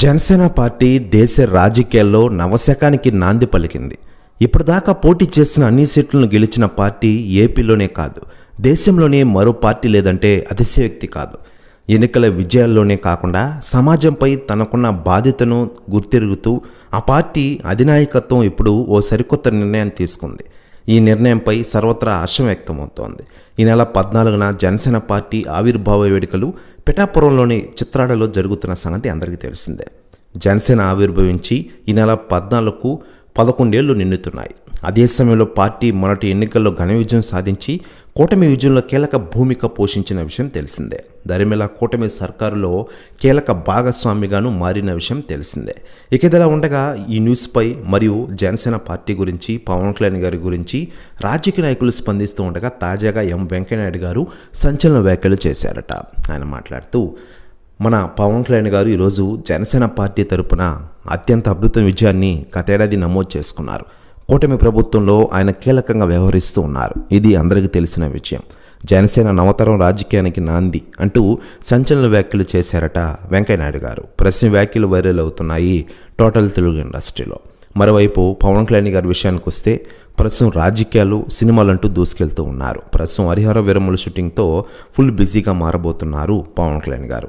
Janasena party దేశ రాజకీయాల్లో నవశకానికి నాంది పలికింది. ఇప్పటిదాకా పోటీ చేసిన అన్ని సీట్లను గెలిచిన పార్టీ ఏపీలోనే కాదు. దేశంలోనే మరో పార్టీ లేదంటే అతిశయోక్తి కాదు. ఎన్నికల విజయాల్లోనే కాకుండా సమాజంపై తనకున్న బాధ్యతను గుర్తిరుగుతూ ఆ పార్టీ అధినాయకత్వం ఇప్పుడు ఓ సరికొత్త నిర్ణయం తీసుకుంది. ఈ నిర్ణయంపై సర్వత్రా హర్షం వ్యక్తమవుతోంది. ఈ నెల పద్నాలుగున జనసేన పార్టీ ఆవిర్భావ వేడుకలు పిఠాపురంలోని చిత్రాడలో జరుగుతున్న సంగతి అందరికీ తెలిసిందే. జనసేన ఆవిర్భవించి ఈ నెల పద్నాలుగుకు పదకొండేళ్ళు నిండుతున్నాయి. అదే సమయంలో పార్టీ మొదటి ఎన్నికల్లో ఘన విజయం సాధించి కూటమి విజయంలో కీలక భూమిక పోషించిన విషయం తెలిసిందే. దరిమిలా కూటమి సర్కారులో కీలక భాగస్వామిగాను మారిన విషయం తెలిసిందే. ఇక ఇదిలా ఉండగా ఈ న్యూస్పై మరియు జనసేన పార్టీ గురించి పవన్ కళ్యాణ్ గారి గురించి రాజకీయ నాయకులు స్పందిస్తూ ఉండగా తాజాగా ఎం వెంకయ్యనాయుడు గారు సంచలన వ్యాఖ్యలు చేశారట. ఆయన మాట్లాడుతూ మన పవన్ కళ్యాణ్ గారు ఈరోజు జనసేన పార్టీ తరపున అత్యంత అద్భుత విజయాన్ని గతేడాది నమోదు చేసుకున్నారు. కూటమి ప్రభుత్వంలో ఆయన కీలకంగా వ్యవహరిస్తూ ఉన్నారు. ఇది అందరికీ తెలిసిన విషయం. జనసేన నవతరం రాజకీయానికి నాంది అంటూ సంచలన వ్యాఖ్యలు చేశారట వెంకయ్యనాయుడు గారు. ప్రశ్న వ్యాఖ్యలు వైరల్ అవుతున్నాయి టోటల్ తెలుగు ఇండస్ట్రీలో. మరోవైపు పవన్ కళ్యాణ్ గారి విషయానికి వస్తే ప్రస్తుతం రాజకీయాలు సినిమాలంటూ దూసుకెళ్తూ ఉన్నారు. ప్రస్తుతం హరిహర విరమల షూటింగ్తో ఫుల్ బిజీగా మారబోతున్నారు పవన్ కళ్యాణ్ గారు.